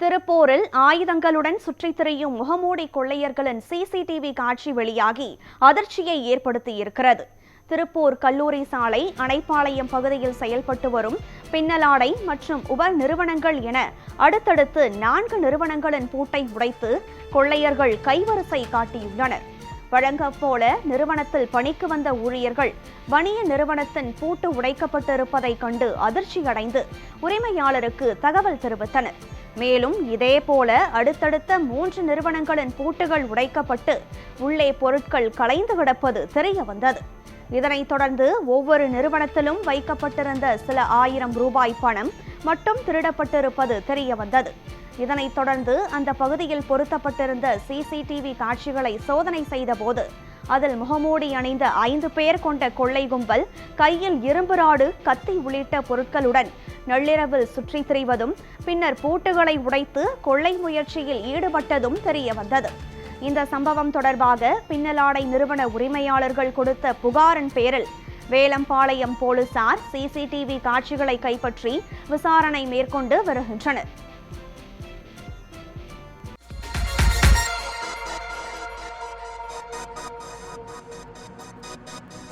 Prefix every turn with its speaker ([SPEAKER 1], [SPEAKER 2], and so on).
[SPEAKER 1] திருப்பூரில் ஆயுதங்களுடன் சுற்றித் திரியும் முகமூடி கொள்ளையர்களின் சிசிடிவி காட்சி வெளியாகி அதிர்ச்சியை ஏற்படுத்தியிருக்கிறது. திருப்பூர் கல்லூரி சாலை அணைப்பாளையம் பகுதியில் செயல்பட்டு வரும் பின்னலாடை மற்றும் உபர் நிறுவனங்கள் என அடுத்தடுத்து நான்கு நிறுவனங்களின் பூட்டை உடைத்து கொள்ளையர்கள் கைவரிசை காட்டியுள்ளனர். வழங்கப் போல நிறுவனத்தில் பணிக்கு வந்த ஊழியர்கள் வணிக நிறுவனத்தின் பூட்டு உடைக்கப்பட்டிருப்பதைக் கண்டு அதிர்ச்சியடைந்து உரிமையாளருக்கு தகவல் தெரிவித்தனர். மேலும் இதேபோல அடுத்தடுத்த மூன்று நிறுவனங்களின் பூட்டுகள் உடைக்கப்பட்டு உள்ளே பொருட்கள் கலைந்து கிடப்பது தெரிய வந்தது. இதனைத் தொடர்ந்து ஒவ்வொரு நிறுவனத்திலும் வைக்கப்பட்டிருந்த சில ஆயிரம் ரூபாய் பணம் மட்டும் திருடப்பட்டிருப்பது தெரிய வந்தது. இதனைத் தொடர்ந்து அந்த பகுதியில் பொருத்தப்பட்டிருந்த சிசிடிவி காட்சிகளை சோதனை செய்தபோது அதில் முகமூடி அணிந்த ஐந்து பேர் கொண்ட கொள்ளை கும்பல் கையில் இரும்பு ராடு கத்தி உள்ளிட்ட பொருட்களுடன் நள்ளிரவில் சுற்றி திரிவதும் பின்னர் பூட்டுகளை உடைத்து கொள்ளை முயற்சியில் ஈடுபட்டதும் தெரிய வந்தது. இந்த சம்பவம் தொடர்பாக பின்னலாடை நிறுவன உரிமையாளர்கள் கொடுத்த புகாரின் பேரில் வேலம்பாளையம் போலீசார் சிசிடிவி காட்சிகளை கைப்பற்றி விசாரணை மேற்கொண்டு வருகின்றனர். Thank you.